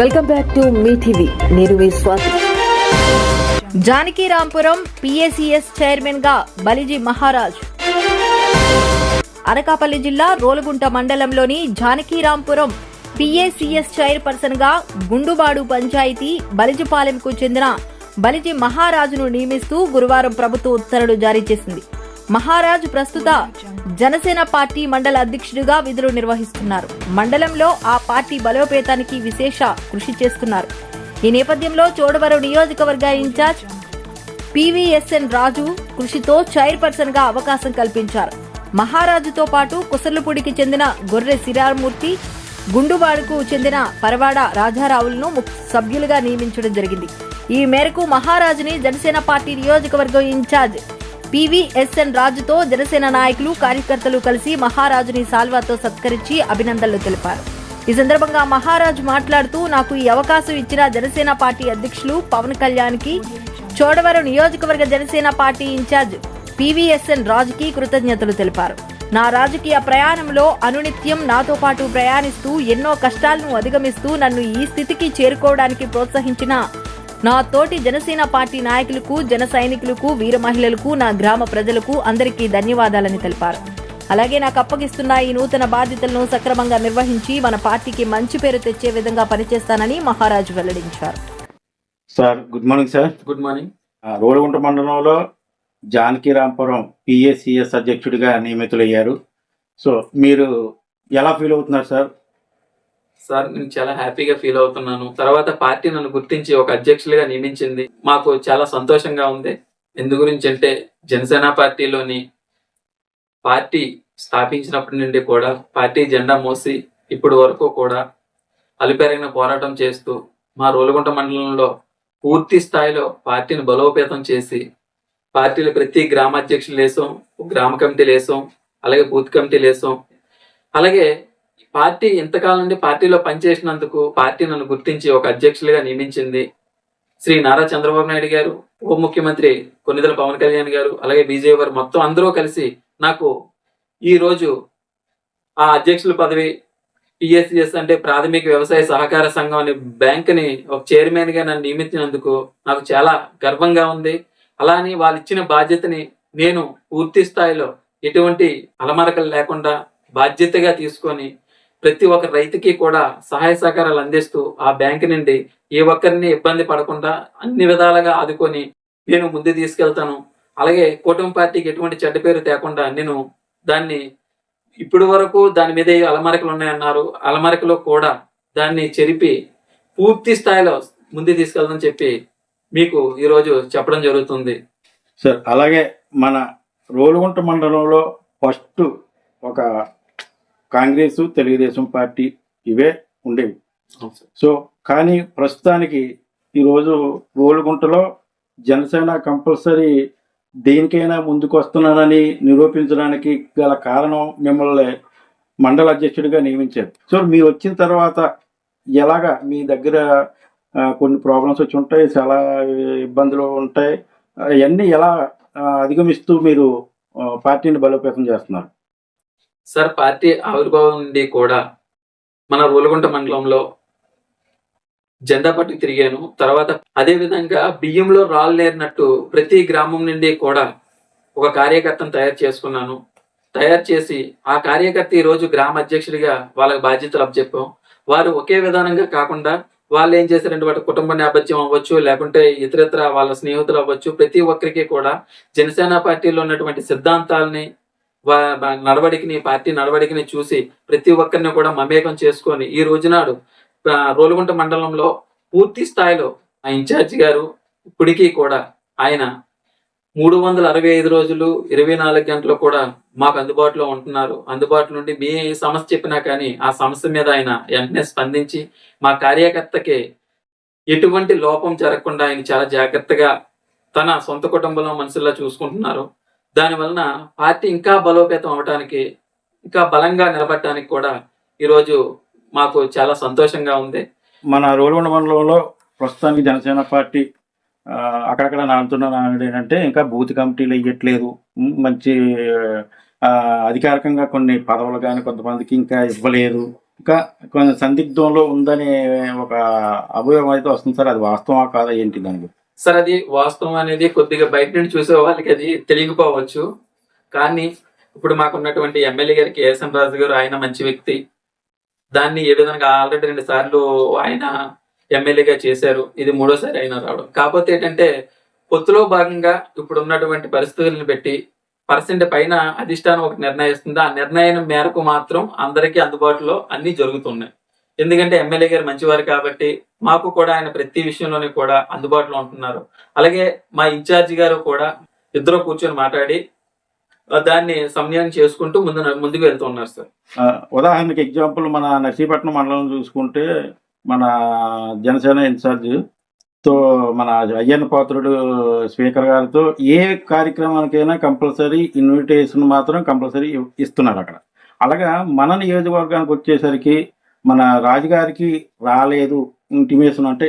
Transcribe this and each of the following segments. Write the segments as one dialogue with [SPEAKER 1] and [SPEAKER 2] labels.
[SPEAKER 1] Welcome back to మీ TV. నేను మీ స్వాతి.
[SPEAKER 2] జానకీరాంపురం పిఏసిఎస్ చైర్మన్గా బలిజీ మహారాజ్. అనకాపల్లి జిల్లా రోలుగుంట మండలంలోని జానకీరాంపురం పిఏసిఎస్ చైర్పర్సన్గా గుండుబాడు పంచాయతీ బలిజిపాలెంకు చెందిన బలిజి మహారాజును నియమిస్తూ గురువారం ప్రభుత్వం ఉత్తర్వులు జారీ చేసింది. మహారాజ్ ప్రస్తుత జనసేన పార్టీ మండల అధ్యక్షుడిగా విధులు నిర్వహిస్తున్నారు. మండలంలో ఆ పార్టీ బలోపేతానికి విశేష కృషి చేస్తున్నారు. ఈ నేపథ్యంలో చోడవరం నియోజకవర్గ ఇన్ఛార్జ్ పివిఎస్ఎన్ రాజు కృషితో చైర్పర్సన్గా అవకాశం కల్పించారు. మహారాజుతో పాటు కుసర్లపూడికి చెందిన గొర్రె సిరామూర్తి గుండువాడకు చెందిన పరవాడ రాజారావులను ముఖ్య సభ్యులుగా నియమించడం జరిగింది. ఈ మేరకు మహారాజుని జనసేన పార్టీ నియోజకవర్గం ఇన్ఛార్జ్ పివిఎస్ఎన్ రాజుతో జనసేన నాయకులు కార్యకర్తలు కలిసి మహారాజుని సాల్వాతో సత్కరించి అభినందనలు తెలిపారు. ఈ సందర్భంగా మహారాజు మాట్లాడుతూ నాకు ఈ అవకాశం ఇచ్చిన జనసేన పార్టీ అధ్యక్షులు పవన్ కళ్యాణ్కి చోడవరం నియోజకవర్గ జనసేన పార్టీ ఇన్ఛార్జ్ పివిఎస్ఎన్ రాజుకి కృతజ్ఞతలు తెలిపారు. నా రాజకీయ ప్రయాణంలో అనునిత్యం నాతో పాటు ప్రయాణిస్తూ ఎన్నో కష్టాలను అధిగమిస్తూ నన్ను ఈ స్థితికి చేరుకోవడానికి ప్రోత్సహించిన నా తోటి జనసేన పార్టీ నాయకులకు జన సైనికులకు వీర మహిళలకు నా గ్రామ ప్రజలకు అందరికీ ధన్యవాదాలని తెలిపారు. అలాగే నాకు అప్పగిస్తున్న ఈ నూతన బాధ్యతలను సక్రమంగా నిర్వహించి మన పార్టీకి మంచి పేరు తెచ్చే విధంగా పనిచేస్తానని మహారాజు వెల్లడించారు.
[SPEAKER 3] Sir good morning sir.
[SPEAKER 4] Good morning.
[SPEAKER 3] ఆ, రోలుగుంట మండలంలో జానకిరాంపురం పిఎస్సిఎస్ అధ్యక్షుడిగా నియమితులయ్యారు. సో మీరు ఎలా ఫీల్ అవుతున్నారు సార్?
[SPEAKER 4] సార్ నేను చాలా హ్యాపీగా ఫీల్ అవుతున్నాను. తర్వాత పార్టీ నన్ను గుర్తించి ఒక అధ్యక్షులుగా నియమించింది. మాకు చాలా సంతోషంగా ఉంది. ఎందు గురించి అంటే జనసేన పార్టీలోని పార్టీ స్థాపించినప్పటి నుండి కూడా పార్టీ జెండా మోసి ఇప్పటి వరకు కూడా అలుపెరగిన పోరాటం చేస్తూ మా రోలుగుంట మండలంలో పూర్తి స్థాయిలో పార్టీని బలోపేతం చేసి పార్టీలో ప్రతి గ్రామ అధ్యక్షులు వేసాం గ్రామ కమిటీలు వేసాం అలాగే బూత్ కమిటీలు వేసాం. అలాగే పార్టీ ఇంతకాలం నుండి పార్టీలో పనిచేసినందుకు పార్టీ నన్ను గుర్తించి ఒక అధ్యక్షులుగా నియమించింది శ్రీ నారా చంద్రబాబు నాయుడు గారు ఉప ముఖ్యమంత్రి కొన్నిదల పవన్ కళ్యాణ్ గారు అలాగే బీజేపీ గారు మొత్తం అందరూ కలిసి నాకు ఈ రోజు ఆ అధ్యక్షుల పదవి పిఎస్సిఎస్ అంటే ప్రాథమిక వ్యవసాయ సహకార సంఘం అనే బ్యాంక్ని ఒక చైర్మన్గా నన్ను నియమించినందుకు నాకు చాలా గర్వంగా ఉంది. అలానే వాళ్ళు ఇచ్చిన బాధ్యతని నేను పూర్తి స్థాయిలో ఎటువంటి అలమరకలు లేకుండా బాధ్యతగా తీసుకొని ప్రతి ఒక్క రైతుకి కూడా సహాయ సహకారాలు అందిస్తూ ఆ బ్యాంక్ నుండి ఏ ఒక్కరిని ఇబ్బంది పడకుండా అన్ని విధాలుగా ఆదుకొని నేను ముందు తీసుకెళ్తాను. అలాగే కూటమి పార్టీకి ఎటువంటి చెడ్డ పేరు తేకుండా నేను దాన్ని ఇప్పటి వరకు దాని మీద అలమరికలు ఉన్నాయన్నారు. అలమరికలో కూడా దాన్ని చెరిపి పూర్తి స్థాయిలో ముందు తీసుకెళ్దని చెప్పి మీకు ఈరోజు చెప్పడం జరుగుతుంది.
[SPEAKER 3] సార్ అలాగే మన రోలుగుంట మండలంలో ఫస్ట్ ఒక కాంగ్రెస్ తెలుగుదేశం పార్టీ ఇవే ఉండేవి. సో కానీ ప్రస్తుతానికి ఈరోజు రోలుగుంటలో జనసేన కంపల్సరీ దేనికైనా ముందుకు వస్తున్నానని నిరూపించడానికి గల కారణం మిమ్మల్ని మండల అధ్యక్షుడిగా నియమించారు. సో మీరు వచ్చిన తర్వాత ఎలాగా మీ దగ్గర కొన్ని ప్రాబ్లమ్స్ వచ్చి ఉంటాయి చాలా ఇబ్బందులు ఉంటాయి అవన్నీ ఎలా అధిగమిస్తూ మీరు పార్టీని బలోపేతం చేస్తున్నారు?
[SPEAKER 4] సార్ పార్టీ ఆవిర్భావం నుండి కూడా మన రోలుగుంట మండలంలో జెండా పట్టుకు తిరిగాను. తర్వాత అదే విధంగా బియ్యంలో రాళ్ళు నేరినట్టు ప్రతి గ్రామం నుండి కూడా ఒక కార్యకర్తను తయారు చేసుకున్నాను. తయారు చేసి ఆ కార్యకర్త ఈరోజు రోజు గ్రామ అధ్యక్షుడిగా వాళ్ళకి బాధ్యతలు అప్పచెప్పాం. వారు ఒకే విధానంగా కాకుండా వాళ్ళు ఏం చేశారంటే వాటి కుటుంబ నేపథ్యం అవ్వచ్చు లేకుంటే ఇతరత్ర వాళ్ళ స్నేహితులు అవ్వచ్చు. ప్రతి ఒక్కరికి కూడా జనసేన పార్టీలో ఉన్నటువంటి సిద్ధాంతాలని నడవడికని పార్టీ నడవడికని చూసి ప్రతి ఒక్కరిని కూడా మమేకం చేసుకొని ఈ రోజునాడు రోలుగుంట మండలంలో పూర్తి స్థాయిలో ఆ ఇన్ఛార్జి గారు ఇప్పటికీ కూడా ఆయన మూడు వందల అరవై ఐదు రోజులు ఇరవై నాలుగు గంటలు కూడా మాకు అందుబాటులో ఉంటున్నారు. అందుబాటులో నుండి మీ సమస్య చెప్పినా కానీ ఆ సమస్య మీద ఆయన వెంటనే స్పందించి మా కార్యకర్తకి ఎటువంటి లోపం జరగకుండా ఆయన చాలా జాగ్రత్తగా తన సొంత కుటుంబంలో మనుషుల్లా చూసుకుంటున్నారు. దాని వలన పార్టీ ఇంకా బలోపేతం అవడానికి ఇంకా బలంగా నిలబడటానికి కూడా ఈరోజు మాకు చాలా సంతోషంగా ఉంది.
[SPEAKER 3] మన రోలుగొండ మండలంలో ప్రస్తుతానికి జనసేన పార్టీ అక్కడక్కడ నానుతున్న నానుడు ఏంటంటే ఇంకా బూత్ కమిటీలు ఇవ్వట్లేదు మంచి అధికారికంగా కొన్ని పదవులు కానీ కొంతమందికి ఇంకా ఇవ్వలేదు. ఇంకా కొంచెం సందిగ్ధంలో ఉందనే ఒక అభియోగం అయితే వస్తుంది సార్. అది వాస్తవం కాదా ఏంటి దాని గురించి?
[SPEAKER 4] సార్ అది వాస్తవం అనేది కొద్దిగా బయట నుండి చూసే వాళ్ళకి అది తెలియకపోవచ్చు. కానీ ఇప్పుడు మాకున్నటువంటి ఎమ్మెల్యే గారికి కేఎస్ఎం రాజు గారు ఆయన మంచి వ్యక్తి. దాన్ని ఏ విధంగా ఆల్రెడీ రెండు సార్లు ఆయన ఎమ్మెల్యేగా చేశారు ఇది మూడోసారి ఆయన రావడం. కాకపోతే ఏంటంటే పొత్తులో భాగంగా ఇప్పుడు ఉన్నటువంటి పరిస్థితులను పెట్టి పర్సెంట్ పైన అధిష్టానం ఒక నిర్ణయిస్తుంది? ఆ నిర్ణయం మేరకు మాత్రం అందరికీ అందుబాటులో అన్ని జరుగుతున్నాయి. ఎందుకంటే ఎమ్మెల్యే గారు మంచివారు కాబట్టి మాకు కూడా ఆయన ప్రతి విషయంలోనే కూడా అందుబాటులో ఉంటున్నారు. అలాగే మా ఇన్ఛార్జి గారు కూడా ఇద్దరు కూర్చొని మాట్లాడి దాన్ని సమన్వయం చేసుకుంటూ ముందు ముందుకు వెళ్తూ ఉన్నారు సార్.
[SPEAKER 3] ఉదాహరణకి ఎగ్జాంపుల్ మన నర్సీపట్నం మండలం చూసుకుంటే మన జనసేన ఇన్ఛార్జ్తో మన అయ్యన్న పాత్రుడు స్పీకర్ గారితో ఏ కార్యక్రమానికైనా కంపల్సరీ ఇన్విటేషన్ మాత్రం కంపల్సరీ ఇస్తున్నారు అక్కడ. అలాగా మన నియోజకవర్గానికి వచ్చేసరికి మన రాజుగారికి రాలేదు ఇంటిమేషన్ అంటే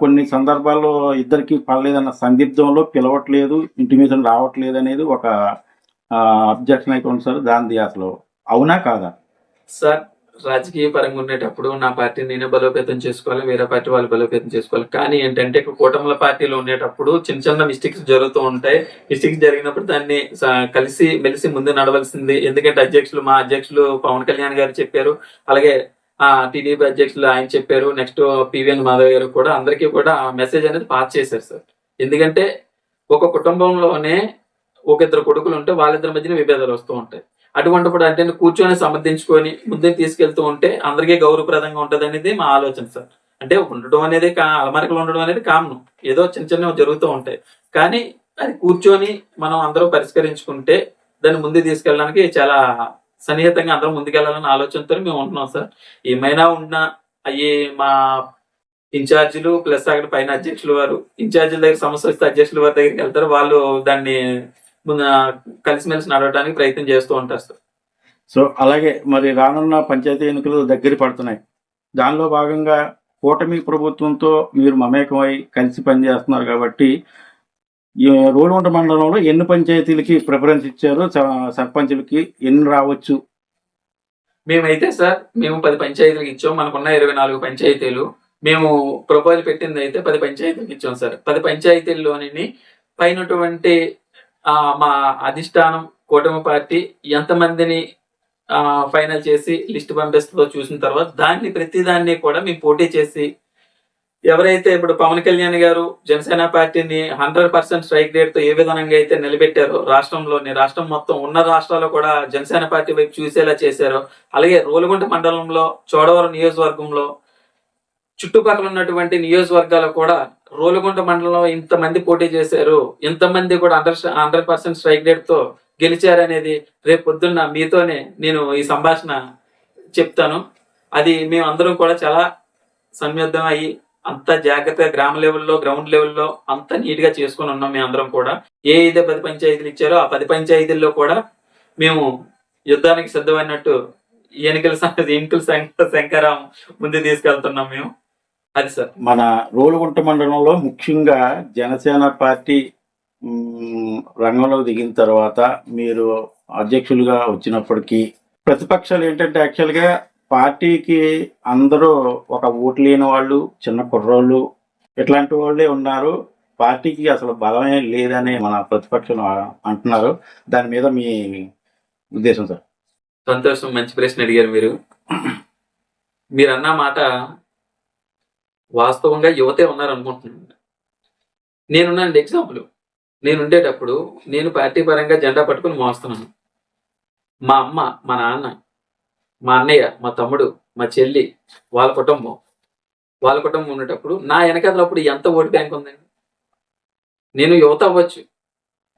[SPEAKER 3] కొన్ని సందర్భాల్లో ఇద్దరికి పడలేదన్న సందిగ్ధంలో పిలవట్లేదు ఇంటిమేషన్ రావట్లేదు అనేది ఒక అబ్జెక్షన్ అయితే ఉంది సార్. దాని అసలు అవునా కాదా?
[SPEAKER 4] సార్ రాజకీయ పరంగా ఉండేటప్పుడు నా పార్టీని నేనే బలోపేతం చేసుకోవాలి వేరే పార్టీ వాళ్ళు బలోపేతం చేసుకోవాలి. కానీ ఏంటంటే కూటమిల పార్టీలో ఉండేటప్పుడు చిన్న చిన్న మిస్టేక్స్ జరుగుతూ ఉంటాయి. మిస్టేక్స్ జరిగినప్పుడు దాన్ని కలిసి మెలిసి ముందు నడవలసింది. ఎందుకంటే అధ్యక్షులు మా అధ్యక్షులు పవన్ కళ్యాణ్ గారు చెప్పారు. అలాగే టీడీపీ అధ్యక్షులు ఆయన చెప్పారు. నెక్స్ట్ పివిఎన్ మాధవ్ గారు కూడా అందరికీ కూడా ఆ మెసేజ్ అనేది పాస్ చేశారు సార్. ఎందుకంటే ఒక కుటుంబంలోనే ఒక ఇద్దరు కొడుకులు ఉంటే వాళ్ళిద్దరి మధ్యన విభేదాలు వస్తూ ఉంటాయి. అటువంటిప్పుడు అంటే కూర్చొని సమర్థించుకొని ముందుకు తీసుకెళ్తూ ఉంటే అందరికీ గౌరవప్రదంగా ఉంటుంది అనేది మా ఆలోచన సార్. అంటే ఉండడం అనేది అలమరికలు ఉండడం అనేది కామన్. ఏదో చిన్న చిన్నవి జరుగుతూ ఉంటాయి. కానీ అది కూర్చొని మనం అందరూ పరిష్కరించుకుంటే దాన్ని ముందు తీసుకెళ్ళడానికి చాలా సన్నిహితంగా అందరం ముందుకెళ్ళాలన్న ఆలోచనతో మేము ఉంటున్నాం సార్. ఏమైనా ఉన్నా అవి మా ఇన్ఛార్జీలు ప్లస్ అక్కడ పైన అధ్యక్షులు వారు ఇన్ఛార్జీల దగ్గర సమస్య వస్తే అధ్యక్షుల వారి దగ్గరికి వెళ్తారు. వాళ్ళు దాన్ని కలిసిమెలిసి నడవడానికి ప్రయత్నం చేస్తూ ఉంటారు సార్.
[SPEAKER 3] సో అలాగే మరి రానున్న పంచాయతీ ఎన్నికలు దగ్గర పడుతున్నాయి. దానిలో భాగంగా కూటమి ప్రభుత్వంతో మీరు మమేకమై కలిసి పనిచేస్తున్నారు కాబట్టి ఈ మండలంలో ఎన్ని పంచాయతీలకి ప్రిఫరెన్స్ ఇచ్చారు స- సర్పంచులకి ఎన్ని రావచ్చు?
[SPEAKER 4] మేమైతే సార్ మేము పది పంచాయతీలకు ఇచ్చాం. మనకున్న ఇరవై నాలుగు పంచాయతీలు. మేము ప్రపోజల్ పెట్టింది అయితే పది పంచాయతీలకు ఇచ్చాం సార్. పది పంచాయతీల్లోని పైనటువంటి మా అధిష్టానం కూటమి పార్టీ ఎంతమందిని ఫైనల్ చేసి లిస్ట్ పంపిస్తుందో చూసిన తర్వాత దాన్ని ప్రతి దాన్ని కూడా మేము పోటీ చేసి ఎవరైతే ఇప్పుడు పవన్ కళ్యాణ్ గారు జనసేన పార్టీని హండ్రెడ్ పర్సెంట్ స్ట్రైక్ రేట్తో ఏ విధంగా అయితే నిలబెట్టారో రాష్ట్రంలోని రాష్ట్రం మొత్తం ఉన్న రాష్ట్రాల్లో కూడా జనసేన పార్టీ వైపు చూసేలా చేశారో అలాగే రోలుగుంట మండలంలో చోడవరం నియోజకవర్గంలో చుట్టుపక్కల ఉన్నటువంటి నియోజకవర్గాలు కూడా రోలుగుంట మండలంలో ఇంతమంది పోటీ చేశారు ఇంతమంది కూడా హండ్రెడ్ హండ్రెడ్ పర్సెంట్ స్ట్రైక్ రేట్తో గెలిచారనేది రేపు పొద్దున్న మీతోనే నేను ఈ సంభాషణ చెప్తాను. అది మేము అందరం కూడా చాలా సమ్యుద్ధం అయ్యి అంత జాగ్రత్తగా గ్రామ లెవెల్లో గ్రౌండ్ లెవెల్లో అంత నీట్గా చేసుకుని ఉన్నాం మేము అందరం కూడా. ఏ అయితే పది పంచాయతీలు ఇచ్చారో ఆ పది పంచాయతీల్లో కూడా మేము యుద్ధానికి సిద్ధమైనట్టు ఎన్నికల ఎన్నికల శంకరం ముందు తీసుకెళ్తున్నాం మేము. అది సార్.
[SPEAKER 3] మన రోలుగుంట మండలంలో ముఖ్యంగా జనసేన పార్టీ రంగంలో దిగిన తర్వాత మీరు అధ్యక్షులుగా వచ్చినప్పటికీ ప్రతిపక్షాలు ఏంటంటే యాక్చువల్గా పార్టీకి అందరూ ఒక ఓటు లేని వాళ్ళు చిన్న కుర్రోళ్ళు ఇట్లాంటి వాళ్ళే ఉన్నారు. పార్టీకి అసలు బలమే లేదని మన ప్రతిపక్షం అంటున్నారు. దాని మీద మీ ఉద్దేశం సార్?
[SPEAKER 4] సంతోషం మంచి ప్రశ్న అడిగారు మీరు. మీరు అన్న మాట వాస్తవంగా యువతే ఉన్నారు అనుకుంటున్నాను నేనున్నాను ఎగ్జాంపుల్. నేను ఉండేటప్పుడు నేను పార్టీ పరంగా జెండా పట్టుకుని మోస్తున్నాను. మా అమ్మ మా నాన్న మా అన్నయ్య మా తమ్ముడు మా చెల్లి వాళ్ళ కుటుంబం. వాళ్ళ కుటుంబం ఉండేటప్పుడు నా వెనకాలప్పుడు ఎంత ఓటు బ్యాంక్ ఉందండి? నేను యువత అవ్వచ్చు.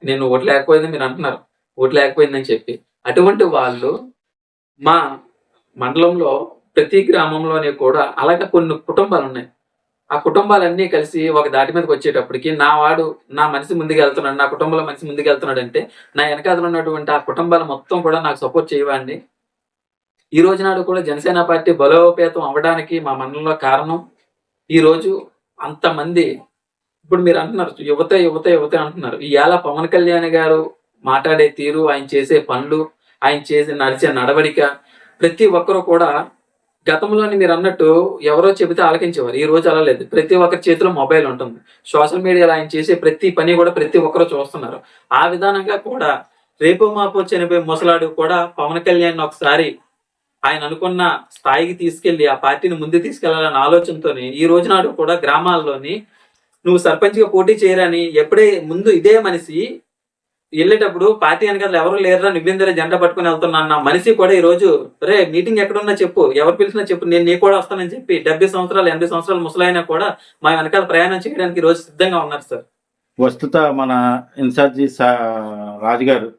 [SPEAKER 4] నేను ఓటు లేకపోయింది మీరు అంటున్నారు. ఓటు లేకపోయిందని చెప్పి. అటువంటి వాళ్ళు మా మండలంలో ప్రతి గ్రామంలోనే కూడా అలాగే కొన్ని కుటుంబాలు ఉన్నాయి. ఆ కుటుంబాలన్నీ కలిసి ఒక దాటి మీదకి వచ్చేటప్పటికి నా వాడు నా మనిషి ముందుకు వెళ్తున్నాడు నా కుటుంబంలో మనిషి ముందుకు వెళ్తున్నాడు అంటే నా వెనకాతలు ఉన్నటువంటి ఆ కుటుంబాలు మొత్తం కూడా నాకు సపోర్ట్ చేయవాడిని. ఈ రోజు నాడు కూడా జనసేన పార్టీ బలోపేతం అవ్వడానికి మా మండలంలో కారణం ఈ రోజు అంతమంది ఇప్పుడు మీరు అంటున్నారు యువత యువత యువత అంటున్నారు. ఇవాళ పవన్ కళ్యాణ్ గారు మాట్లాడే తీరు ఆయన చేసే పనులు ఆయన చేసే నడిచే నడవడిక ప్రతి ఒక్కరు కూడా గతంలోని మీరు అన్నట్టు ఎవరో చెబితే ఆలకించేవారు. ఈ రోజు అలా లేదు. ప్రతి ఒక్కరి చేతిలో మొబైల్ ఉంటుంది. సోషల్ మీడియాలో ఆయన చేసే ప్రతి పని కూడా ప్రతి ఒక్కరు చూస్తున్నారు. ఆ విధానంగా కూడా రేపు మాపో చనిపోయి ముసలాడు కూడా పవన్ కళ్యాణ్ ఒకసారి ఆయన అనుకున్న స్థాయికి తీసుకెళ్ళి ఆ పార్టీని ముందు తీసుకెళ్ళాలన్న ఆలోచనతోనే ఈ రోజు నాడు కూడా గ్రామాల్లోని నువ్వు సర్పంచ్గా పోటీ చేయరని ఎప్పుడే ముందు ఇదే మనిషి వెళ్ళేటప్పుడు పార్టీ వెనకాల ఎవరు లేరురా నువ్వేందరే జెండా పట్టుకుని వెళ్తున్నా అన్న మనిషి కూడా ఈ రోజు రే మీటింగ్ ఎక్కడున్నా చెప్పు ఎవరు పిలిచినా చెప్పు నేను నీ కూడా వస్తానని చెప్పి డెబ్బై సంవత్సరాలు ఎనభై సంవత్సరాలు ముసలైనా కూడా మా వెనకాల ప్రయాణం చేయడానికి ఈ రోజు సిద్ధంగా ఉన్నారు సార్.
[SPEAKER 3] వస్తుత మన ఇన్ఛార్జి సా- రాజుగారు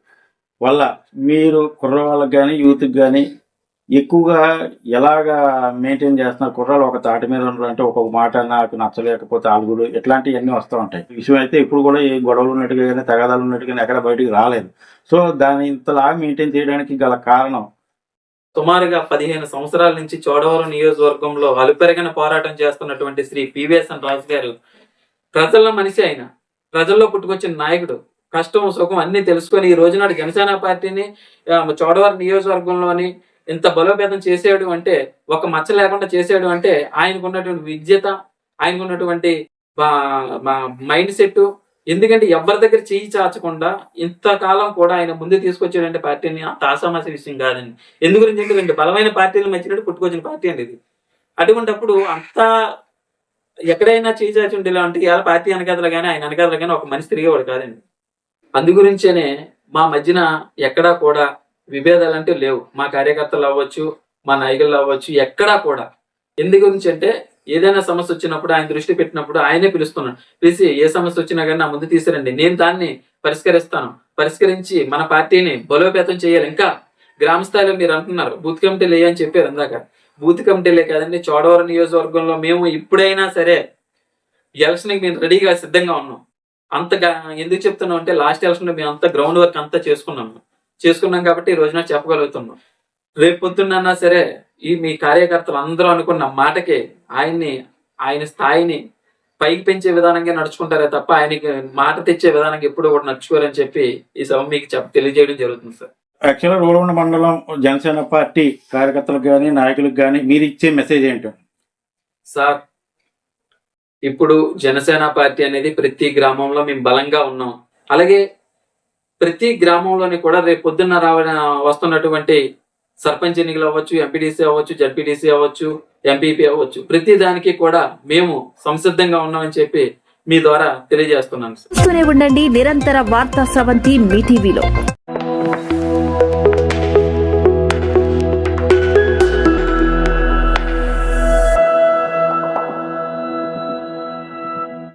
[SPEAKER 3] వల్ల మీరు కుర్రవాళ్ళకి కానీ యూత్కి కానీ ఎక్కువగా ఎలాగా మెయింటైన్ చేస్తున్నా కుర్రాలు ఒక తాటి మీద ఉండాలంటే ఒక్కొక్క మాట నాకు నచ్చలేకపోతే ఆలుగుడు ఇట్లాంటివన్నీ వస్తూ ఉంటాయి. విషయం అయితే ఇప్పుడు కూడా ఏ గొడవలు ఉన్నట్టుగా కానీ తగాదాలు ఉన్నట్టుగా కానీ ఎక్కడ బయటికి రాలేదు. సో దాన్ని ఇంతలా మెయింటైన్ చేయడానికి గల కారణం?
[SPEAKER 4] సుమారుగా పదిహేను సంవత్సరాల నుంచి చోడవరం నియోజకవర్గంలో అలుపెరగని పోరాటం చేస్తున్నటువంటి శ్రీ పివిఎస్ఎన్ రాజు గారు ప్రజల మనిషి ఆయన ప్రజల్లో పుట్టుకొచ్చిన నాయకుడు కష్టం సుఖం అన్ని తెలుసుకొని ఈ రోజునాడు జనసేన పార్టీని చోడవరం నియోజకవర్గంలోని ఇంత బలోపేతం చేసేయడం అంటే ఒక మచ్చ లేకుండా చేసేయడం అంటే ఆయనకు ఉన్నటువంటి విద్యత ఆయనకు ఉన్నటువంటి మైండ్ సెట్ ఎందుకంటే ఎవరి దగ్గర చేయి చాచకుండా ఇంతకాలం కూడా ఆయన ముందు తీసుకొచ్చాడంటే పార్టీని తాసామాస విషయం కాదండి. ఎందు గురించి అంటే బలమైన పార్టీలు మధ్యనట్టు పుట్టుకొచ్చిన పార్టీ అండి ఇది. అటువంటిప్పుడు అంత ఎక్కడైనా చేయి చాచి ఉంటే అంటే ఇవాళ పార్టీ వెనకాతలు కానీ ఆయన వెనకాతలు కానీ ఒక మనిషి తిరిగేవాడు కాదండి. అందు గురించేనే మా మధ్యన ఎక్కడా కూడా విభేదాలు అంటే లేవు. మా కార్యకర్తలు అవ్వచ్చు మా నాయకులు అవ్వచ్చు ఎక్కడా కూడా. ఎందు గురించి అంటే ఏదైనా సమస్య వచ్చినప్పుడు ఆయన దృష్టి పెట్టినప్పుడు ఆయనే పిలుస్తున్నాడు. పిలిచి ఏ సమస్య వచ్చినా కానీ నా ముందు తీసుకురండి నేను దాన్ని పరిష్కరిస్తాను. పరిష్కరించి మన పార్టీని బలోపేతం చేయాలి. ఇంకా గ్రామ స్థాయిలో మీరు అంటున్నారు బూత్ కమిటీలు అని చెప్పారు ఇందాక. బూత్ కమిటీలే కాదండి చోడవరం నియోజకవర్గంలో మేము ఇప్పుడైనా సరే ఎలక్షన్కి మేము రెడీగా సిద్ధంగా ఉన్నాం. అంతగా ఎందుకు చెప్తున్నాం అంటే లాస్ట్ ఎలక్షన్లో మేము అంత గ్రౌండ్ వర్క్ అంతా చేసుకున్నాము. చేసుకున్నాం కాబట్టి ఈ రోజున చెప్పగలుగుతున్నాం. రేపు పొద్దున్న సరే ఈ మీ కార్యకర్తలు అందరూ అనుకున్న మాటకే ఆయన్ని ఆయన స్థాయిని పైకి పెంచే విధానంగా నడుచుకుంటారే తప్ప ఆయనకి మాట తెచ్చే విధానంగా ఎప్పుడు కూడా నడుచుకోరని చెప్పి ఈ సభ మీకు చెప్ప తెలియజేయడం జరుగుతుంది సార్.
[SPEAKER 3] యాక్చువల్గా రోలగొండ మండలం జనసేన పార్టీ కార్యకర్తలకు కానీ నాయకులకు కానీ మీరు ఇచ్చే మెసేజ్ ఏంటో?
[SPEAKER 4] సార్ ఇప్పుడు జనసేన పార్టీ అనేది ప్రతి గ్రామంలో మేము బలంగా ఉన్నాం. అలాగే ప్రతి గ్రామంలోని కూడా రేపు పొద్దున్న రావడం వస్తున్నటువంటి సర్పంచ్ ఎన్నికలు అవ్వచ్చు ఎంపీడీసీ అవ్వచ్చు జడ్పీడీసీ అవ్వచ్చు ఎంపీపీ అవ్వచ్చు. ప్రతి దానికి కూడా మేము సంసిద్ధంగా ఉన్నామని చెప్పి మీ ద్వారా తెలియజేస్తున్నాను
[SPEAKER 1] ఉండండి. నిరంతర వార్తా స్రవంతి మీ టీవీలో.